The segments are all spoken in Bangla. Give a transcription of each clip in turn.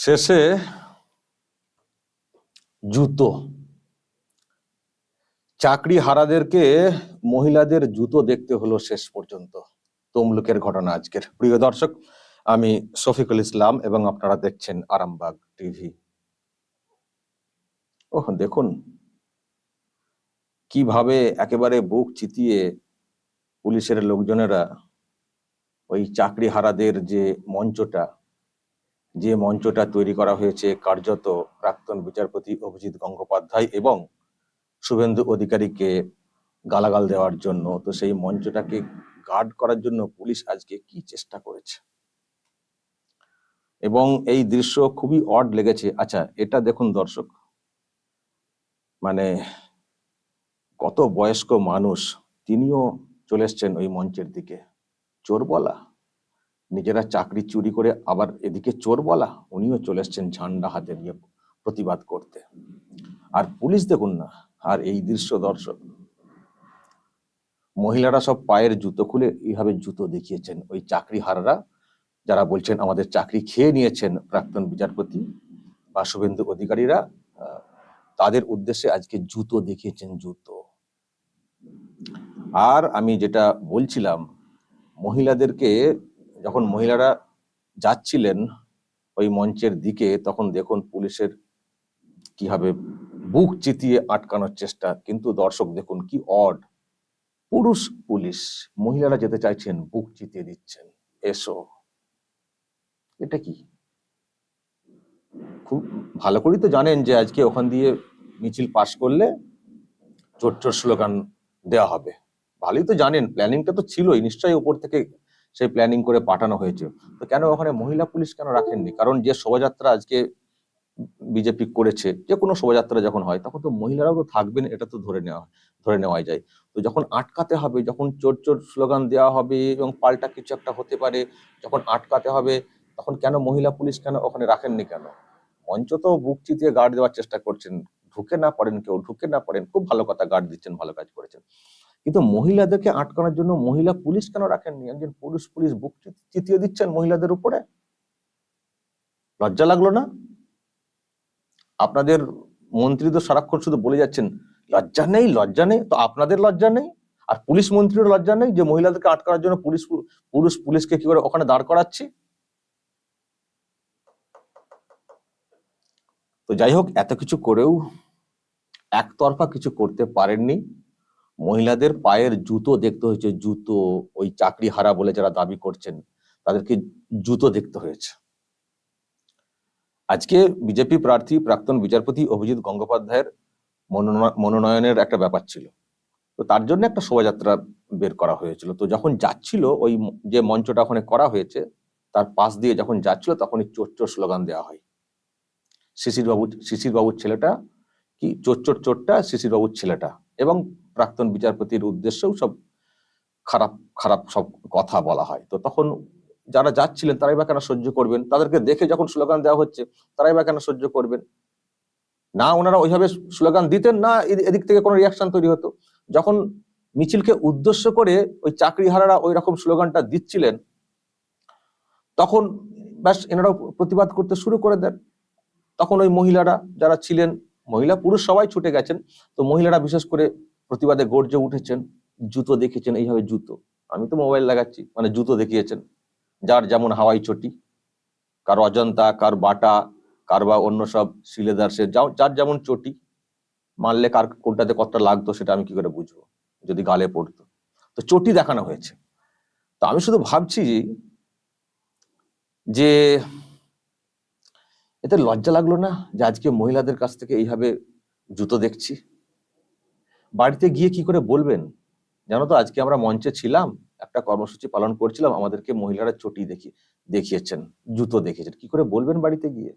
শেষে জুতো। চাকরি হারাদেরকে মহিলাদের জুতো দেখতে হলো শেষ পর্যন্ত। তমলুকের ঘটনা আজকের। প্রিয় দর্শক, আমি শফিকুল ইসলাম এবং আপনারা দেখছেন আরামবাগ টিভি। ও দেখুন কীভাবে একেবারে বুক চিতিয়ে পুলিশের লোকজনেরা ওই চাকরি হারাদের যে মঞ্চটা যে মঞ্চটা তৈরি করা হয়েছে কার্যত প্রাক্তন বিচারপতি অভিজিৎ গঙ্গোপাধ্যায় এবং শুভেন্দু অধিকারীকে গালাগাল দেওয়ার জন্য, তো সেই মঞ্চটাকে গার্ড করার জন্য পুলিশ আজকে কি চেষ্টা করেছে? এবং এই দৃশ্য খুবই অড লেগেছে। আচ্ছা এটা দেখুন দর্শক। মানে কত বয়স্ক মানুষ, তিনিও চলে এসছেন ওই মঞ্চের দিকে। চোর বলা নিজেরা চাকরি চুরি করে আবার এদিকে চোর বলা, উনিও চলে এসছেন ঝান্ডা হাতে নিয়ে প্রতিবাদ করতে। আর পুলিশ দেখুন না, আর এই দৃশ্য দর্শক মহিলারা সব পায়ের জুতো খুলে এইভাবে জুতো দেখিয়েছেন। ওই চাকরি হারারা যারা বলছেন, আমাদের চাকরি খেয়ে নিয়েছেন প্রাক্তন বিচারপতি বা শুভেন্দু অধিকারীরা তাদের উদ্দেশ্যে আজকে জুতো দেখিয়েছেন জুতো। আর আমি যেটা বলছিলাম, মহিলাদেরকে যখন মহিলারা যাচ্ছিলেন ওই মঞ্চের দিকে, তখন দেখুন পুলিশের কীভাবে বুক চিতিয়ে আটকানোর চেষ্টা। কিন্তু দর্শক দেখুন কি অড পুরুষ পুলিশ, মহিলারা যেতে চাইছেন, বুক চিতিয়ে দিচ্ছেন। এসো। এটা কি? খুব ভালো করেই তো জানেন যে আজকে ওখান দিয়ে মিছিল পাশ করলে চোর চোর স্লোগান দেওয়া হবে। ভালোই তো জানেন প্ল্যানিংটা তো ছিলই, নিশ্চয়ই উপর থেকে সেই প্ল্যানিং করে পাঠানো হয়েছে। তো কেন ওখানে মহিলা পুলিশ কেন রাখেননি? কারণ যে শোভাযাত্রা আজকে বিজেপি করেছে, যে কোনো শোভাযাত্রা যখন হয়, তখন তো মহিলারাও তো থাকবেন, এটা তো ধরে নেওয়া ধরে নেওয়াই যায়। তো যখন আটকাতে হবে, যখন চোর চোর স্লোগান দেওয়া হবে এবং পাল্টা কিছু একটা হতে পারে, যখন আটকাতে হবে, তখন কেন মহিলা পুলিশ কেন ওখানে রাখেননি কেন? মঞ্চ তো বুক চিতিয়ে গার্ড দেওয়ার চেষ্টা করছেন। ঢুকে না পারেন কেউ, ঢুকে না পারেন, খুব ভালো কথা গার্ড দিচ্ছেন, ভালো কাজ করেছেন। কিন্তু মহিলাদেরকে আটকানোর জন্য মহিলা পুলিশ কেন রাখেননি? একজন পুরুষ পুলিশ বুক চিতিয়ে দিচ্ছেন মহিলাদের উপরে? লজ্জা লাগল না? আপনাদের মন্ত্রী তো সারাক্ষণ শুধু বলে যাচ্ছেন, লজ্জা নেই লজ্জা নেই। তো আপনাদের লজ্জা নেই? আর পুলিশ মন্ত্রীর লজ্জা নেই যে মহিলাদেরকে আটকানোর জন্য পুলিশ পুরুষ পুলিশকে কি করে ওখানে দাঁড় করাচ্ছি? তো যাই হোক, এত কিছু করেও একতরফা কিছু করতে পারেননি। মহিলাদের পায়ের জুতো দেখতে হয়েছে, জুতো, ওই চাকরি হারা বলে যারা দাবি করছেন, তাদেরকে জুতো দেখতে হয়েছে। আজকে বিজেপি প্রার্থী প্রাক্তন বিচারপতি অভিজিৎ গঙ্গোপাধ্যায়ের মনোনয়- মনোনয়নের একটা ব্যাপার ছিল। তো তার জন্য একটা শোভাযাত্রা বের করা হয়েছিল। তো যখন যাচ্ছিল, ওই যে মঞ্চটা ওখানে করা হয়েছে, তার পাশ দিয়ে যখন যাচ্ছিল, তখনই চোর চোর স্লোগান দেওয়া হয়। শিশির বাবু শিশির বাবুর ছেলেটা কি? চোর চোর চোরটা শিশির বাবুর ছেলেটা। এবং প্রাক্তন বিচারপতির উদ্দেশ্যেও সব খারাপ খারাপ সব কথা বলা হয়। তো তখন যারা যাচ্ছিলেন, তারাই বা কেন সহ্য করবেন? তাদেরকে দেখে যখন স্লোগান দেওয়া হচ্ছে, তারাই বা কেন সহ্য করবেন? না, ওনারা ওইভাবে স্লোগান দিতেন না এদি- এদিক থেকে কোনো রিয়াকশন তৈরি হতো। যখন মিছিলকে উদ্দেশ্য করে ওই চাকরিহারারা ওই রকম স্লোগানটা দিচ্ছিলেন, তখন ব্যাস এনারাও প্রতিবাদ করতে শুরু করে দেন। তখন ওই মহিলারা যারা ছিলেন, মহিলা, পুরুষ সবাই ছুটে গেছেন। তো মহিলারা বিশেষ করে প্রতিবাদে গর্জে উঠেছেন, জুতো দেখেছেন, এইভাবে জুতো। আমি তো মোবাইল লাগাচ্ছি মানে জুতো দেখিয়েছেন। যার যেমন হাওয়াই চটি, কার অজন্তা, কার বাটা, কার বা অন্য সব শিলেদার্সের যা- যার যেমন চটি মারলে কার কোনটাতে কতটা লাগতো সেটা আমি কি করে বুঝব, যদি গালে পড়তো। তো চটি দেখানো হয়েছে। তো আমি শুধু ভাবছি যে, এতে লজ্জা লাগল না যে আজকে মহিলাদের কাছ থেকে এইভাবে জুতো দেখছি? বাড়িতে গিয়ে কি করে বলবেন? জানো তো, আজকে আমরা মঞ্চে ছিলাম, একটা কর্মসূচি পালন করছিলাম, আমাদেরকে মহিলারা চটি দেখি, দেখিয়েছেন, জুতো দেখিয়েছেন। কি করে বলবেন বাড়িতে গিয়ে?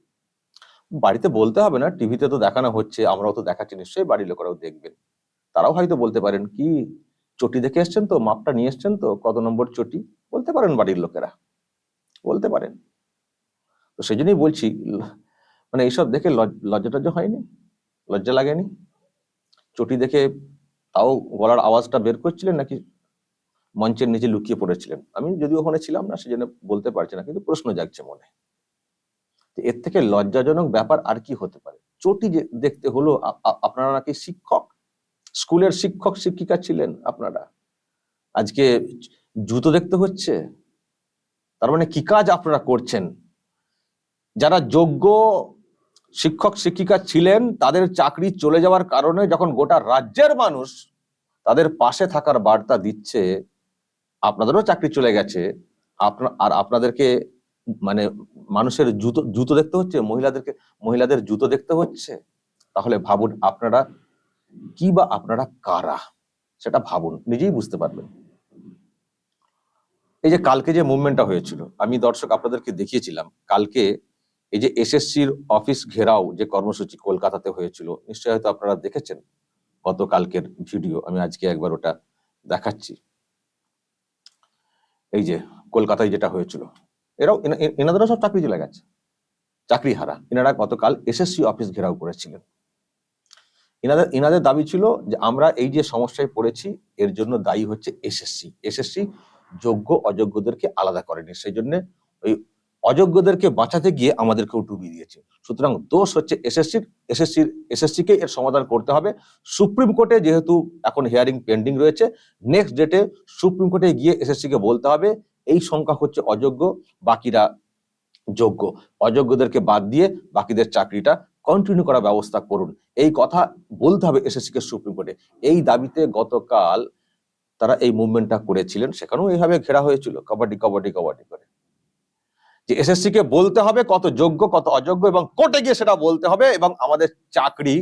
বাড়িতে বলতে হবে না, টিভিতে তো দেখানো হচ্ছে, আমরাও তো দেখাচ্ছি, নিশ্চয়ই বাড়ির লোকেরাও দেখবেন। তারাও হয়তো বলতে পারেন, কি, চটি দেখে এসছেন তো, মাপটা নিয়ে এসছেন তো, কত নম্বর চটি? বলতে পারেন বাড়ির লোকেরা। বলতে পারেন। তো সেই জন্যই বলছি মানে এইসব দেখে লজ- লজ্জা টজ্জা হয়নি? লজ্জা লাগেনি? চটি দেখে তাও গলার আওয়াজটা বের করছিলেন নাকি মঞ্চের নিচে লুকিয়ে পড়েছিলেন? আমি যদিও ওখানে ছিলাম না, সেজন্য বলতে পারছি না, কিন্তু প্রশ্ন জাগছে মনে। এর থেকে লজ্জাজনক ব্যাপার আর কি হতে পারে? চটি দেখতে হলো আপনারা নাকি শিক্ষক? স্কুলের শিক্ষক, শিক্ষিকা ছিলেন আপনারা? আজকে জুতো দেখতে হচ্ছে? তার মানে কি কাজ আপনারা করছেন? যারা যোগ্য শিক্ষক, শিক্ষিকা ছিলেন, তাদের চাকরি চলে যাওয়ার কারণে যখন গোটা রাজ্যের মানুষ তাদের পাশে থাকার বার্তা দিচ্ছে, আপনাদেরও চাকরি চলে গেছে। আপনার আর আপনাদেরকে মানে মানুষের জুতো জুতো দেখতে হচ্ছে? মহিলাদেরকে, মহিলাদের জুতো দেখতে হচ্ছে? তাহলে ভাবুন আপনারা কি বা আপনারা কারা? সেটা ভাবুন, নিজেই বুঝতে পারবেন। এই যে কালকে যে মুভমেন্টটা হয়েছিল, আমি দর্শক আপনাদেরকে দেখিয়েছিলাম, কালকে এই যে এসএসসির অফিস ঘেরাও যে কর্মসূচি কলকাতাতে হয়েছিল, নিশ্চয়ই হয়তো আপনারা দেখেছেন গতকালকের ভিডিও। আমি আজকে একবার ওটা দেখাচ্ছি। এই যে কলকাতায় যেটা হয়েছিল, এরাও এনাদেরও সব চাকরি চলে গেছে চাকরি হারা এনারা গতকাল এসএসসি অফিস ঘেরাও করেছিলেন। এনাদের এনাদের দাবি ছিল যে আমরা এই যে সমস্যায় পড়েছি, এর জন্য দায়ী হচ্ছে এসএসসি। এসএসসি যোগ্য, অযোগ্যদেরকে আলাদা করেনি। সেই জন্য ওই অযোগ্যদেরকে বাঁচাতে গিয়ে আমাদেরকেও ডুবিয়ে দিয়েছে। সুতরাং দোষ হচ্ছে এসএসসির এসএসসির এসএসসিকে এর সমাধান করতে হবে। সুপ্রিম কোর্টে যেহেতু এখন হিয়ারিং পেন্ডিং রয়েছে নেক্সট ডেটে সুপ্রিম কোর্টে গিয়ে এসএসসি কে বলতে হবে, এই সংখ্যা হচ্ছে অযোগ্য, বাকিরা যোগ্য। অযোগ্যদেরকে বাদ দিয়ে বাকিদের চাকরিটা কন্টিনিউ করার ব্যবস্থা করুন। এই কথা বলতে হবে এসএসসি কে সুপ্রিম কোর্টে। এই দাবিতে গতকাল তারা এই মুভমেন্টটা করেছিলেন, সেখানেও এইভাবে ঘেরা হয়েছিল, কবাডি কবাডি কবাডি করে। যে এসএসসি কে বলতে হবে কত যোগ্য, কত অযোগ্য এবং কোর্টে গিয়ে সেটা বলতে হবে এবং আমাদের চাকরি,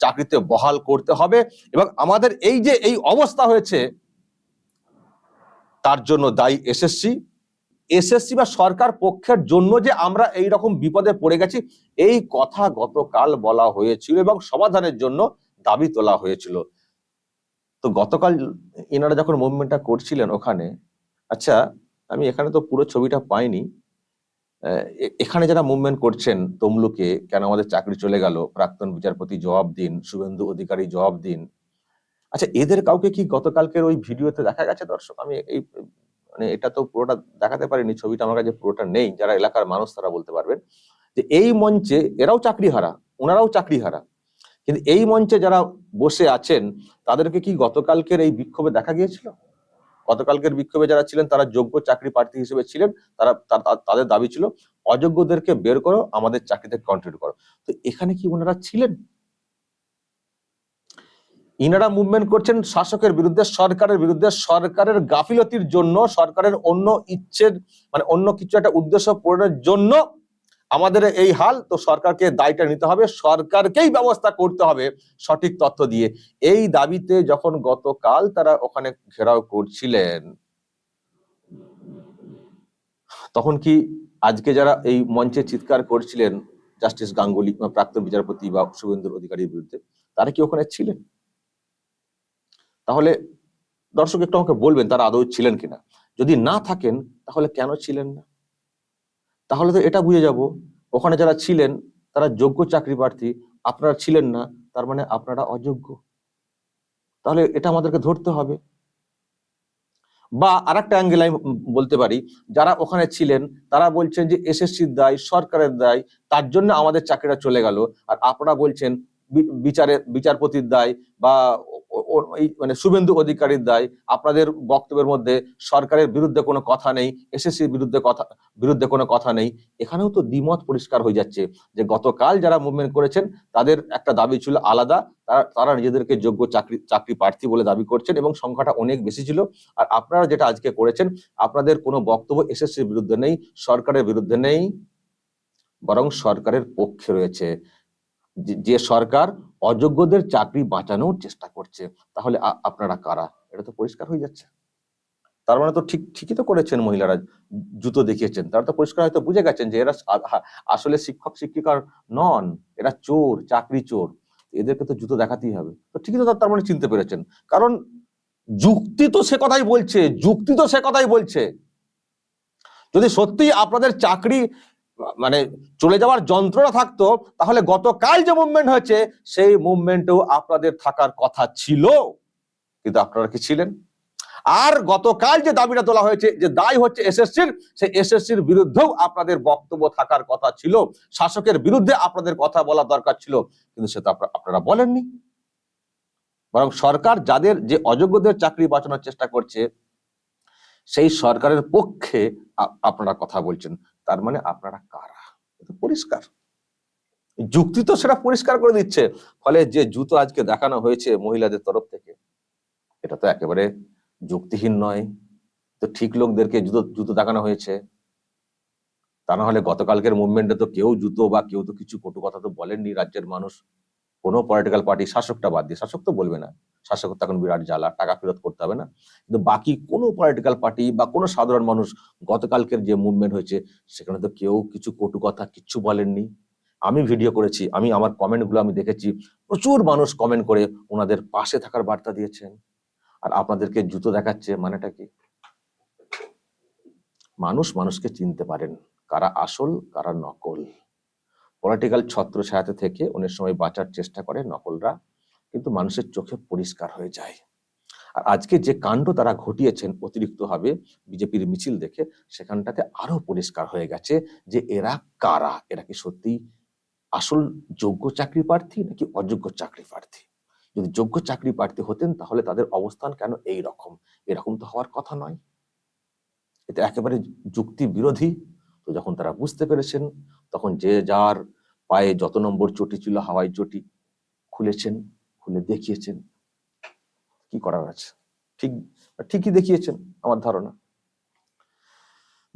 চাকরিতে বহাল করতে হবে এবং আমাদের এই যে এই অবস্থা হয়েছে, তার জন্য দায়ী এসএসসি এসএসসি বা সরকার পক্ষের জন্য যে আমরা এই রকম বিপদে পড়ে গেছি, এই কথা গতকাল বলা হয়েছিল এবং সমাধানের জন্য দাবি তোলা হয়েছিল। তো গতকাল এনারা যখন মুভমেন্টটা করছিলেন ওখানে আচ্ছা আমি এখানে তো পুরো ছবিটা পাইনি এখানে যারা মুভমেন্ট করছেন, তমলুকে কেন আমাদের চাকরি চলে গেল? প্রাক্তন বিচারপতি জবাব দিন, শুভেন্দু অধিকারী জবাব দিন। আচ্ছা এদের কাউকে কি গতকালকের ওই ভিডিওতে দেখা গেছে, দর্শক? আমি এই মানে এটা তো পুরোটা দেখাতে পারিনি, ছবিটা আমার কাছে পুরোটা নেই। যারা এলাকার মানুষ, তারা বলতে পারবেন যে এই মঞ্চে এরাও চাকরি হারা ওনারাও চাকরি হারা কিন্তু এই মঞ্চে যারা বসে আছেন, তাদেরকে কি গতকালকের এই বিক্ষোভে দেখা গিয়েছিল? গতকালকের বিক্ষোভে যারা ছিলেন, তারা যোগ্য চাকরি প্রার্থী হিসেবে ছিলেন। তারা তাদের দাবি ছিল, অযোগ্যদেরকে বের করো, আমাদের চাকরিতে কন্ট্রিবিউট করো। তো এখানে কি ওনারা ছিলেন? ইনারা মুভমেন্ট করছেন শাসকের বিরুদ্ধে, সরকারের বিরুদ্ধে, সরকারের গাফিলতির জন্য, সরকারের অন্য ইচ্ছের মানে অন্য কিছু একটা উদ্দেশ্য পূরণের জন্য আমাদের এই হাল তো সরকারকে দায়টা নিতে হবে, সরকারকেই ব্যবস্থা করতে হবে সঠিক তথ্য দিয়ে। এই দাবিতে যখন গতকাল তারা ওখানে ঘেরাও করছিলেন, তখন কি আজকে যারা এই মঞ্চে চিৎকার করছিলেন জাস্টিস গাঙ্গুলি, বা প্রাক্তন বিচারপতি, বা শুভেন্দুর অধিকারীর বিরুদ্ধে, তারা কি ওখানে ছিলেন? তাহলে দর্শক একটু আমাকে বলবেন, তারা আদৌ ছিলেন কিনা? যদি না থাকেন, তাহলে কেন ছিলেন না? তাহলে তো এটা বুঝে যাব। ওখানে যারা ছিলেন, তারা যোগ্য চাকরি প্রার্থী, আপনারা ছিলেন না, তার মানে আপনারা অযোগ্য। তাহলে এটা আমাদেরকে ধরতে হবে। বা আর একটা অ্যাঙ্গেল আমি বলতে পারি, যারা ওখানে ছিলেন, তারা বলছেন যে এসএসসির দায়, সরকারের দায়, তার জন্য আমাদের চাকরিটা চলে গেল। আর আপনারা বলছেন বি- বিচারের বিচারপতির দায় বা মানে শুভেন্দু অধিকারীর দায়। আপনাদের বক্তব্যের মধ্যে সরকারের বিরুদ্ধে কোনো কথা নেই এসএসসির বিরুদ্ধে কথা বিরুদ্ধে কোনো কথা নেই। এখানেও তো দ্বিমত পরিষ্কার হয়ে যাচ্ছে যে গতকাল যারা মুভমেন্ট করেছেন, তাদের একটা দাবি ছিল আলাদা। তারা তারা নিজেদেরকে যোগ্য চাকরি চাকরি প্রার্থী বলে দাবি করছেন এবং সংখ্যাটা অনেক বেশি ছিল। আর আপনারা যেটা আজকে করেছেন, আপনাদের কোনো বক্তব্য এসএসসির বিরুদ্ধে নেই, সরকারের বিরুদ্ধে নেই, বরং সরকারের পক্ষে রয়েছে। যে- সরকার অযোগ্যদের চাকরি বাঁচানোর চেষ্টা করছে, তাহলে আপনারা কারা? এটা তো পরিষ্কার হয়ে যাচ্ছে। তার মানে তো ঠিক, ঠিকই তো করেছেন মহিলারা, জুতো দেখিয়েছেন, তারা তো পরিষ্কার হয়তো বুঝে গেছেন যে এরা আসলে শিক্ষক, শিক্ষিকার নন, এরা চোর, চাকরি চোর, এদেরকে তো জুতো দেখাতেই হবে। তো ঠিকই তো তার মানে চিনতে পেরেছেন। কারণ যুক্তি তো সে কথাই বলছে, যুক্তি তো সে কথাই বলছে। যদি সত্যি আপনাদের চাকরি মানে চলে যাওয়ার যন্ত্রণা থাকতো, তাহলে গতকাল যে মুভমেন্ট হয়েছে, সেই মুভমেন্টেও আপনাদের থাকার কথা ছিল। কিন্তু আপনারা কি ছিলেন? আর গতকাল যে দাবিটা তোলা হয়েছে, যে দায় হচ্ছে এসএসসির সেই এসএসসির বিরুদ্ধেও আপনাদের বক্তব্য থাকার কথা ছিল। শাসকের বিরুদ্ধে আপনাদের কথা বলা দরকার ছিল, কিন্তু সেটা আপনা- আপনারা বলেননি। বরং সরকার যাদের যে অযোগ্যদের চাকরি বাঁচানোর চেষ্টা করছে, সেই সরকারের পক্ষে আপনারা কথা বলছেন। তার মানে আপনারা কারা? এটা পরিষ্কার। যুক্তি তো সেটা পরিষ্কার করে দিচ্ছে। ফলে যে জুতো আজকে দেখানো হয়েছে মহিলাদের তরফ থেকে, এটা তো একেবারে যুক্তিহীন নয়। তো ঠিক লোকদেরকে জুতো জুতো দেখানো হয়েছে। তা না হলে গতকালকের মুভমেন্টে তো কেউ জুতো বা কেউ তো কিছু কটু কথা তো বলেননি রাজ্যের মানুষ। কোনো পলিটিক্যাল পার্টি শাসকটা বাদ দিয়ে, শাসক তো বলবে না। শাসক তো এখন বিরাট জ্বালা, টাকা ফেরত করতে হবে না। কিন্তু বাকি কোনো পলিটিক্যাল পার্টি বা কোনো সাধারণ মানুষ গতকালকের যে মুভমেন্ট হয়েছে, সেখানে তো কেউ কিছু কটু কথা কিচ্ছু বলেননি। আমি ভিডিও করেছি, আমি আমার কমেন্টগুলো আমি দেখেছি, প্রচুর মানুষ কমেন্ট করে ওনাদের পাশে থাকার বার্তা দিয়েছেন। আর আপনাদেরকে জুতো দেখাচ্ছে মানেটা কি? মানুষ মানুষকে চিনতে পারেন, কারা আসল, কারা নকল। পলিটিক্যাল ছত্র ছায়াতে থেকে অনেক সময় বাঁচার চেষ্টা করে নকলরা। কিন্তু মানুষের চোখে পরিষ্কার হয়ে যায়। আর আজকে যে কাণ্ড তারা ঘটিয়েছেন অতিরিক্ত ভাবে বিজেপির মিছিল দেখে সেখানটাতে আরও পরিষ্কার হয়ে গেছে যে এরা কারা? এরা কি সত্যি আসল যোগ্য চাকরি প্রার্থী নাকি অযোগ্য চাকরি প্রার্থী? যদি যোগ্য চাকরি প্রার্থী হতেন তাহলে তাদের অবস্থান কেন এই রকম? এরকম তো হওয়ার কথা নয়। এটা একেবারে যুক্তি বিরোধী। তো যখন তারা বুঝতে পেরেছেন, তখন যে যার পায়ে যত নম্বর চটি ছিল, হাওয়াই চটি খুলেছেন। খুলে দেখিয়েছেন। কি করার আছে? ঠিক, ঠিকই দেখিয়েছেন আমার ধারণা।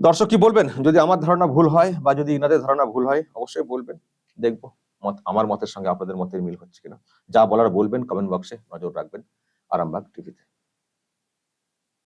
দর্শক কি বলবেন? যদি আমার ধারণা ভুল হয় বা যদি ইনাদের ধারণা ভুল হয়, অবশ্যই বলবেন। দেখব মত, আমার মতের সঙ্গে আপনাদের মতের মিল হচ্ছে কিনা। যা বলার বলবেন কমেন্ট বক্সে নজর রাখবেন। আরামবাগ টিভিতে